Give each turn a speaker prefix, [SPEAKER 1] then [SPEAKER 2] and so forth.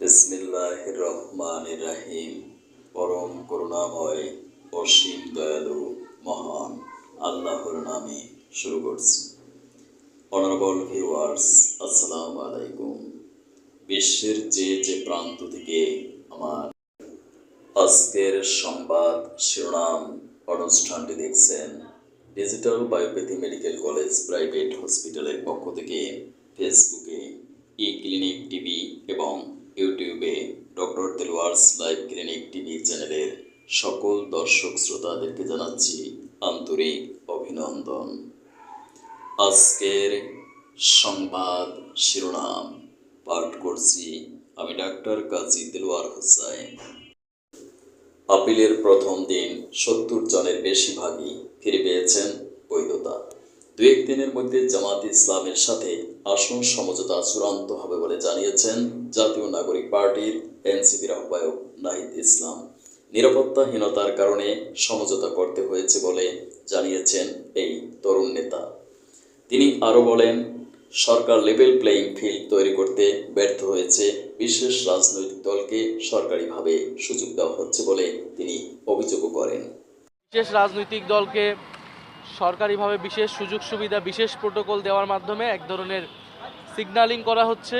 [SPEAKER 1] বিসমিল্লাহ রহমান রাহিম। পরম করুণাময়, অসীম দয়ালু, মহান, আল্লাহর নামে শুরু করছি। অনারেবল ভিউয়ার্স আসসালামু আলাইকুম। বিশ্বের যে যে প্রান্ত থেকে আমার আজকের সংবাদ শিরোনাম অনুষ্ঠানটি দেখছেন digital biopathy medical college private হসপিটালের পক্ষ থেকে। ফেসবুকে ই ক্লিনিক টিভি এবং ডক্টর তেলওয়ার্স লাইভ ক্লিনিক টিভি চ্যানেলের সকল দর্শক শ্রোতাদেরকে জানাচ্ছি আন্তরিক অভিনন্দন। আজকের সংবাদ শিরোনাম পাঠ করছি আমি ডাক্তার কাজী দিলওয়ার হোসাইন। আপিলের প্রথম দিন সত্তর জনের বেশিরভাগই ফিরে পেয়েছেন দু এক দিনের মধ্যে জামাত ইসলামের সাথে আসন সমঝোতা চূড়ান্ত হবে বলে জানিয়েছেন জাতীয় নাগরিক পার্টির এনসিপির আহ্বায়ক নাহিদ ইসলাম। নিরাপত্তাহীনতার কারণে সমঝোতা করতে হয়েছে বলে জানিয়েছেন এই তরুণ নেতা। তিনি আরও বলেন, সরকার লেভেল প্লেয়িং ফিল্ড তৈরি করতে ব্যর্থ হয়েছে, বিশেষ রাজনৈতিক দলকে সরকারিভাবে সুযোগ দেওয়া হচ্ছে বলে তিনি অভিযোগও করেন।
[SPEAKER 2] বিশেষ রাজনৈতিক দলকে সরকারিভাবে বিশেষ সুযোগ সুবিধা বিশেষ প্রোটোকল দেওয়ার মাধ্যমে এক ধরনের সিগন্যালিং করা হচ্ছে।